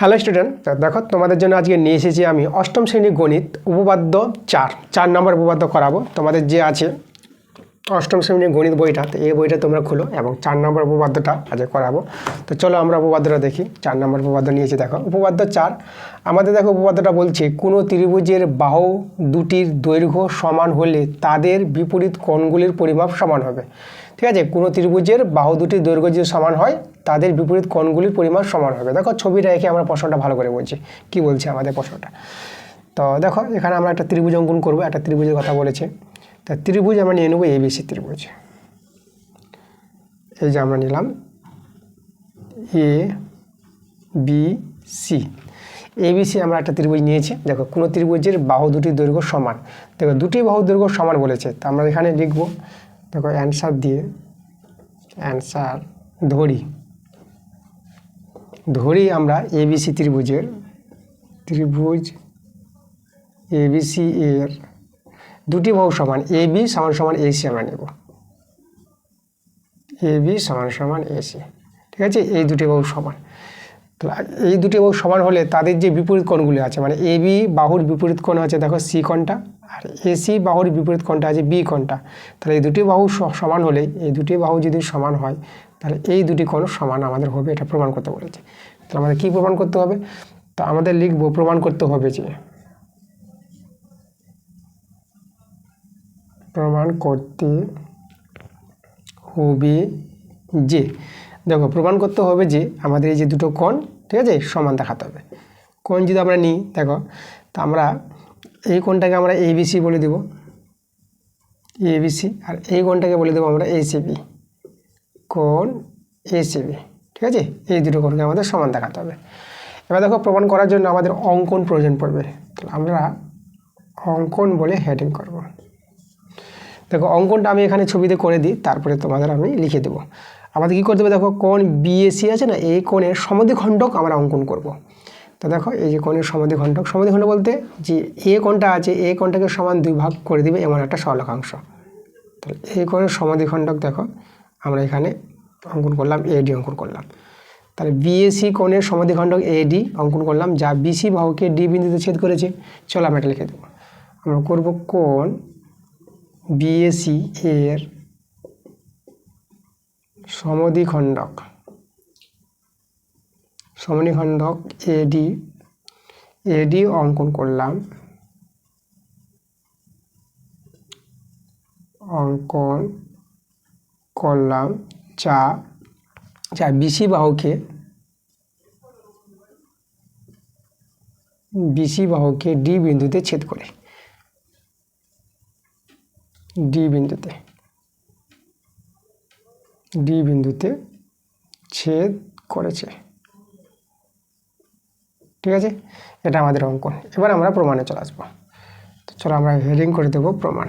Hello student দেখো, তোমাদের জন্য আজকে নিয়ে এসেছি আমি অষ্টম শ্রেণি গণিত, উপপাদ্য চার। চার নম্বর উপপাদ্য করাবো। তোমাদের যে আছে অষ্টম শ্রেণির গণিত বইটা, তো এই বইটা তোমরা খুলো এবং চার নম্বর উপপাদ্যটা আজকে করাবো। তো চলো আমরা উপপাদ্যটা দেখি। চার নম্বর উপপাদ্য নিয়েছি, দেখো। উপপাদ্য চার, আমাদের দেখো উপপাদ্যটা বলছে, কোনো ত্রিভুজের বাহু দুটির দৈর্ঘ্য সমান হলে তাদের বিপরীত কোণগুলির পরিমাপ সমান হবে। ঠিক আছে? কোনো ত্রিভুজের বাহু দুটির দৈর্ঘ্য যদি সমান হয়, তাদের বিপরীত কোণগুলির পরিমাপ সমান হবে। দেখো ছবিটা এঁকে আমরা প্রশ্নটা ভালো করে বলছি। কি বলছে আমাদের প্রশ্নটা? তো দেখো, এখানে আমরা একটা ত্রিভুজ অঙ্কন করব। একটা ত্রিভুজের কথা বলেছে। তা ত্রিভুজ আমরা নিয়ে নেব এবিসি ত্রিভুজ। এই যে আমরা নিলাম এ বি সি এবিসি আমরা একটা ত্রিভুজ নিয়েছি। দেখো, কোনো ত্রিভুজের বাহু দুটি দৈর্ঘ্য সমান। দেখো, দুটি বাহু দৈর্ঘ্য সমান বলেছে। তা আমরা এখানে লিখব, দেখো অ্যান্সার দিয়ে অ্যান্সার ধরি। ধরি আমরা এবিসি ত্রিভুজের। ত্রিভুজ এবিসি এর দুটি বাহু সমান, এ, বি, সমান সমান এসি আমরা নেব। এ, বি, সমান সমান এসি ঠিক আছে? এই দুটি বাহু সমান। এই দুটি বাহু সমান হলে তাদের যে বিপরীত কোণগুলি আছে মানে এ, বি, বাহুর বিপরীত কোণ আছে, দেখো, সি কোণটা, আর এসি বাহুর বিপরীত কোণটা আছে, বি কোণটা। তাহলে এই দুটি বাহু সমান হলে, এই দুটি বাহু যদি সমান হয়, তাহলে এই দুটি কোণ সমান আমাদের হবে, এটা প্রমাণ করতে বলেছে। তো আমাদের কী প্রমাণ করতে হবে? তো আমাদের লিখব, প্রমাণ করতে হবে যে প্রমাণ করতে হবে যে, দেখো, প্রমাণ করতে হবে যে আমাদের এই যে দুটো কোণ, ঠিক আছে, সমান দেখাতে হবে। কোণ যদি আমরা নিই, দেখো, তা আমরা এই কোণটাকে আমরা এবিসি বলে দেব। এবিসি আর এই কোণটাকে বলে দেবো আমরা এসিবি কোণ এসিবি ঠিক আছে? এই দুটো কোণকে আমাদের সমান দেখাতে হবে। এবার দেখো, প্রমাণ করার জন্য আমাদের অঙ্কন প্রয়োজন পড়বে। তাহলে আমরা অঙ্কন বলে হেডিং করব। দেখো, অঙ্কনটা আমি এখানে ছবিতে করে দিই, তারপরে তোমাদের আমি লিখে দেবো। আমাদের কী করতে হবে? দেখো, কোণ বিএসি আছে না, এই কোণের সমাধিখণ্ডক আমরা অঙ্কন করব। তো দেখো, এই যে কোণের সমাধিখণ্ডক সমাধিখণ্ড বলতে যে এ কোণটা আছে, এ কোণটাকে সমান দুই ভাগ করে দিবে এমন একটা সরলকাংশ তাহলে এই কোণের সমাধিখণ্ডক দেখো, আমরা এখানে অঙ্কন করলাম এডি অঙ্কন করলাম। তাহলে বিএসি কোণের সমাধিখণ্ডক এডি অঙ্কন করলাম, যা বিসি বাহুকে ডি বিন্দুতে ছেদ করেছে। চলো আমরা এটা লিখে দেবো। আমরা করব কোণ বিএসি এর সমদ্বিখণ্ডক। সমদ্বিখণ্ডক এডি এডি অঙ্কন করলাম। অঙ্কন করলাম যা যা বিসি বাহুকে বিসি বাহুকে ডি বিন্দুতে ছেদ করে। ডি বিন্দুতে। ডি বিন্দুতে ছেদ করেছে। ঠিক আছে? এটা আমাদের অঙ্কন। এবার আমরা প্রমাণে চলে আসব। তো চলো আমরা হেডিং করে দেবো প্রমাণ।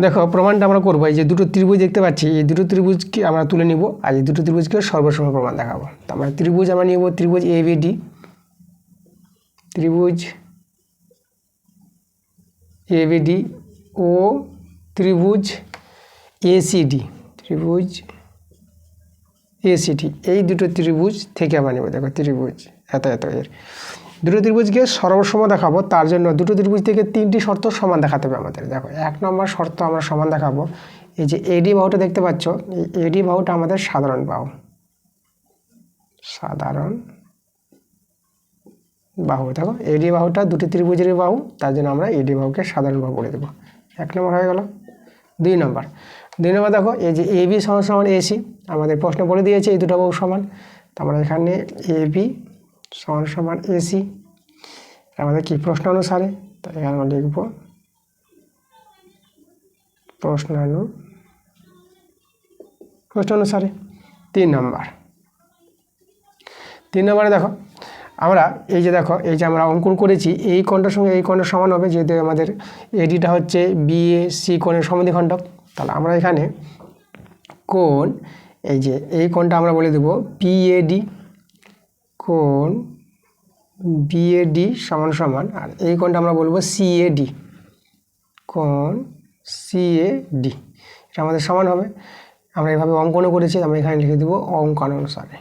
দেখো, প্রমাণটা আমরা করব। এই যে দুটো ত্রিভুজ দেখতে পাচ্ছি। এই দুটো ত্রিভুজকে আমরা তুলে নিব আর এই দুটো ত্রিভুজকে সর্বসম প্রমাণ দেখাবো। তো আমরা ত্রিভুজ আমরা নিব ত্রিভুজ এ বি ডি ত্রিভুজ এবিডি ও ত্রিভুজ এসিডি ত্রিভুজ এসিডি এই দুটো ত্রিভুজ থেকে আমরা নেব। দেখো ত্রিভুজ, এত এত, এর। দুটো ত্রিভুজকে সর্বসম দেখাবো, তার জন্য দুটো ত্রিভুজ থেকে তিনটি শর্ত সমান দেখাতে হবে আমাদের। দেখো, এক নম্বর শর্ত আমরা সমান দেখাবো, এই যে এডি বাহুটা দেখতে পাচ্ছ, এই এডি বাহুটা আমাদের সাধারণ বাহু। সাধারণ বাহু দেখো এডি বাহুটা দুটি ত্রিভুজের বাহু, তার জন্য আমরা এডি বাহুকে সাধারণ বাহু বলে দেবো। এক নম্বর হয়ে গেল। দুই নম্বর। দুই নম্বর দেখো, এই যে এ বি সমান সমান এসি আমাদের প্রশ্ন বলে দিয়েছে, এই দুটো বাহু সমান। তো আমরা এখানে এ বি সমান সমান এসি আমাদের কি প্রশ্ন অনুসারে? তাই এখানে আমরা লিখব প্রশ্নানু প্রশ্ন অনুসারে। তিন নম্বর। তিন নম্বরে দেখো আমরা এই যে দেখো, এই যে আমরা অঙ্কন করেছি, এই কোণটার সঙ্গে এই কোণের সমান হবে, যেহেতু আমাদের এডিটা হচ্ছে বিএ সি কোণের সমাধিখণ্ডক তাহলে আমরা এখানে কোণ, এই যে এই কোণটা আমরা বলে দেবো পিএডি কোণ বিএডি সমান সমান, আর এই কোণটা আমরা বলব সিএডি কোণ সিএডি এটা আমাদের সমান হবে। আমরা এভাবে অঙ্কনও করেছি, আমরা এখানে লিখে দেবো অঙ্কন অনুসারে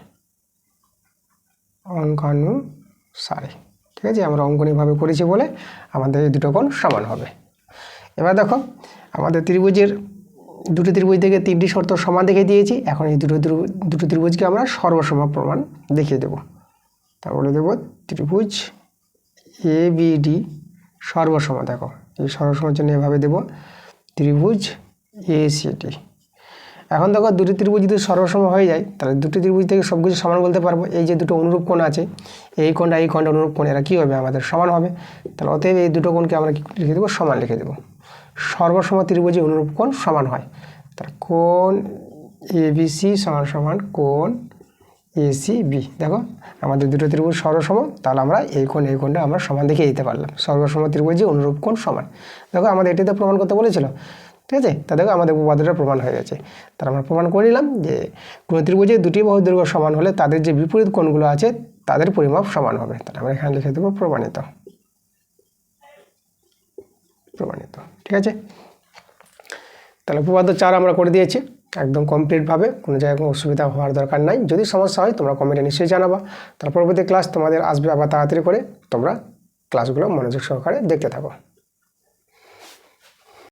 অঙ্কানুসারে ঠিক আছে? আমরা অঙ্কনীভাবে করেছি বলে আমাদের এই দুটো কোণ সমান হবে। এবার দেখো, আমাদের ত্রিভুজের দুটো ত্রিভুজ থেকে তিনটি শর্ত সমান দেখে দিয়েছি। এখন এই দুটো দুটো ত্রিভুজকে আমরা সর্বসম প্রমাণ দেখিয়ে দেবো। তারপরে দেবো ত্রিভুজ এ বি ডি সর্বসম। দেখো, এই সর্বসমের জন্য এভাবে দেবো। ত্রিভুজ এ সি ডি এখন দেখো দুটি ত্রিভুজ যদি সর্বসম হয়ে যায়, তাহলে দুটি ত্রিভুজ থেকে সব কিছু সমান বলতে পারব। এই যে দুটো অনুরূপ কোণ আছে, এই কোণটা এই কোণটা অনুরূপ কোণ, এরা কী হবে? আমাদের সমান হবে। তাহলে অতএব এই দুটো কোণকে আমরা কি লিখে দেবো? সমান লিখে দেবো। সর্বসম ত্রিভুজে অনুরূপ কোণ সমান হয়। তার কোণ এবিসি সমান সমান কোণ এসি বি। দেখো, আমাদের দুটো ত্রিভুজ সর্বসম, তাহলে আমরা এই কোণ, এই কোণটা আমরা সমান দেখে দিতে পারলাম। সর্বসম ত্রিভুজে অনুরূপ কোণ সমান। দেখো, আমাদের এটিতে প্রমাণ করতে বলেছিল। ঠিক আছে? তা দেখো আমাদের উপপাদ্যটা প্রমাণ হয়ে গেছে। তার আমরা প্রমাণ করে নিলাম যে কোনো ত্রিভুজে দুটি বাহু দৈর্ঘ্য সমান হলে তাদের যে বিপরীত কোণগুলো আছে, তাদের পরিমাপ সমান হবে। তাহলে আমরা এখানে লিখে দেবো প্রমাণিত। প্রমাণিত। ঠিক আছে? তাহলে উপপাদ্য চার আমরা করে দিয়েছি। একদম কমপ্লিটভাবে কোনো জায়গায় কোনো অসুবিধা হওয়ার দরকার নাই। যদি সমস্যা হয়, তোমরা কমেন্টে নিশ্চয়ই জানাবা। তার পরবর্তী ক্লাস তোমাদের আসবে আবার তাড়াতাড়ি করে। তোমরা ক্লাসগুলো মনোযোগ সহকারে দেখতে থাকো।